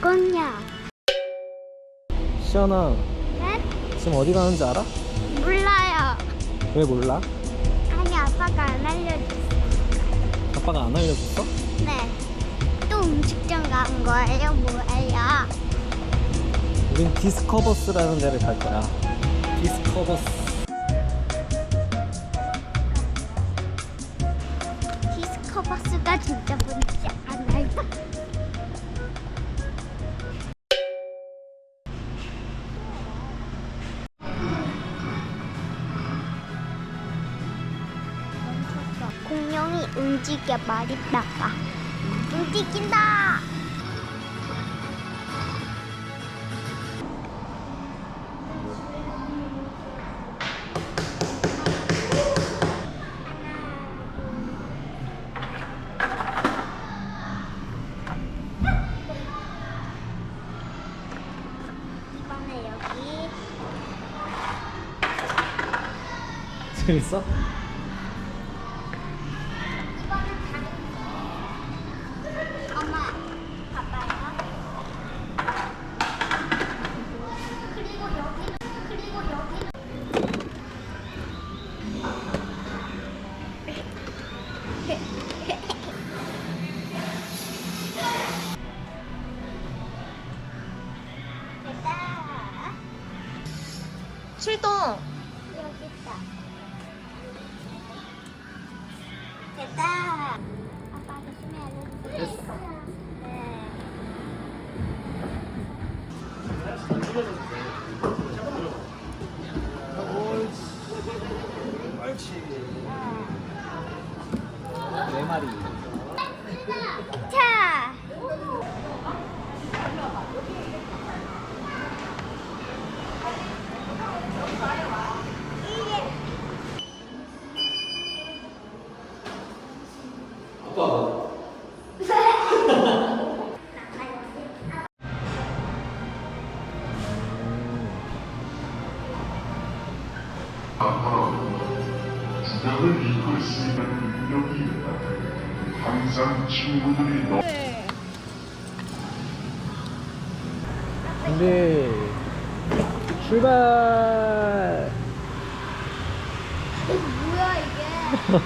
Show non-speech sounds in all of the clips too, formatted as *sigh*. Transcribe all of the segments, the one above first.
거냐? 시연아 네? 지금 어디 가는지 알아? 몰라요. 왜 몰라? 아니 아빠가 안 알려줬어. 아빠가 안 알려줬어? 네. 또 음식점 간 거예요? 뭐예요? 우린 디스커버스라는 데를 갈 거야 디스커버스 디스커버스가 진짜 뭔지 알아 움직여 말있다가 움직인다. 재밌어? 출동! 여기 있다. 됐다. 아빠한테 숨이 알려주세요. 네. 네 마리. 아, 네 이끌 수 있는 능력이 있다. 항상 친구들이 너 준비 출발 뭐야 이게?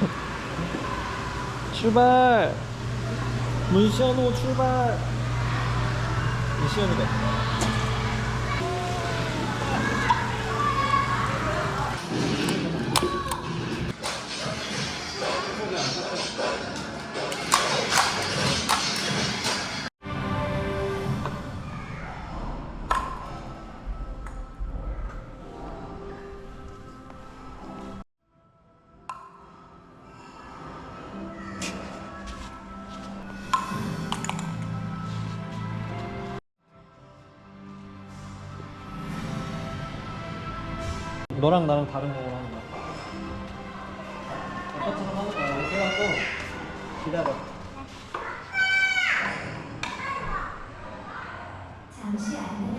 *laughs* 출발 문시현호 출발 문시현이다 너랑 나랑 다른 거로 하는 거야 똑같은 거 하는 거야. 이렇게 해갖고 기다려. 잠시 안내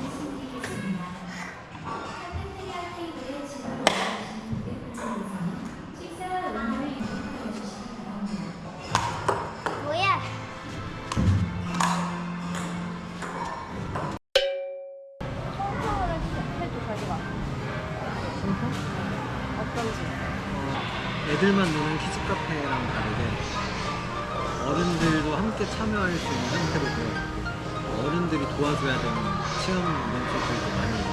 애들만 노는 키즈 카페랑 다르게 어른들도 함께 참여할 수 있는 형태로 되어 어른들이 도와줘야 되는 체험 이벤트들도 많이 있고.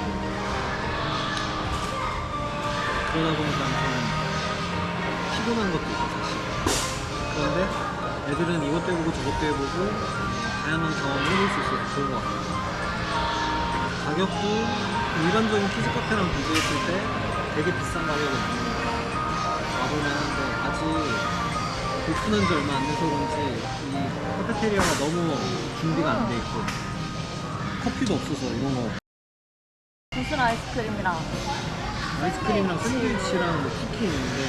그러다 보니까 좀 피곤한 것도 있고 사실. 그런데 애들은 이것도 해보고 저것도 해보고 다양한 경험을 해볼 수 있어서 좋은 것 같아요. 가격도 일반적인 키즈 카페랑 비교했을 때 되게 비싼 가격은 같아요 와볼만 한데 아직 오픈한 지 얼마 안 돼서 그런지 이 카페테리아가 너무 준비가 안 돼 있고 커피도 없어서 이런 거 무슨 아이스크림이랑. 아이스크림이랑 샌드위치랑 뭐 쿠키 있는데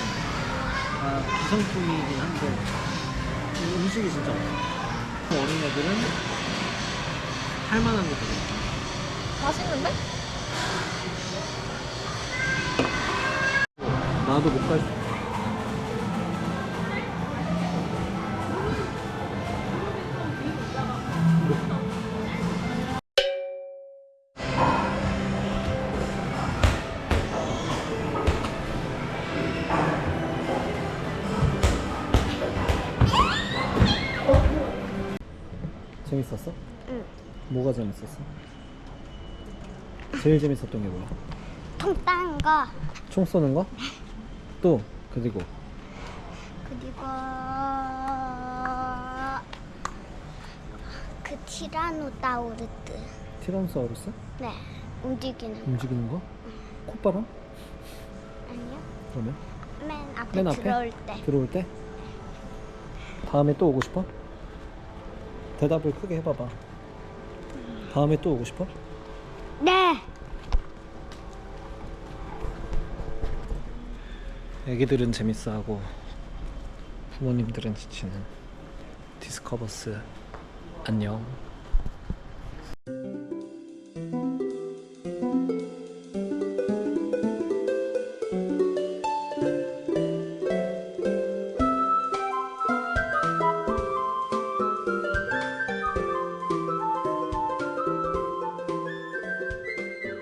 다 기성품이긴 한데 이 음식이 진짜 없어 어린애들은 할 만한 것들이 맛있는데? 나도 못 갈 수 재밌었어? 응. 뭐가 재밌었어? 제일 재밌었던 게 뭐야? 통 따는 거 총 쏘는 거? 또 그리고 그리고 그 티라노다우르스 티라노사우루스? 네 움직이는 거 움직이는 거? 콧바람? 아니요 그러면? 맨 앞에 맨 앞에? 들어올 때 들어올 때? 다음에 또 오고 싶어? 대답을 크게 해봐봐 다음에 또 오고 싶어? 네. 애기들은 재밌어하고 부모님들은 지치는 디스커버스 안녕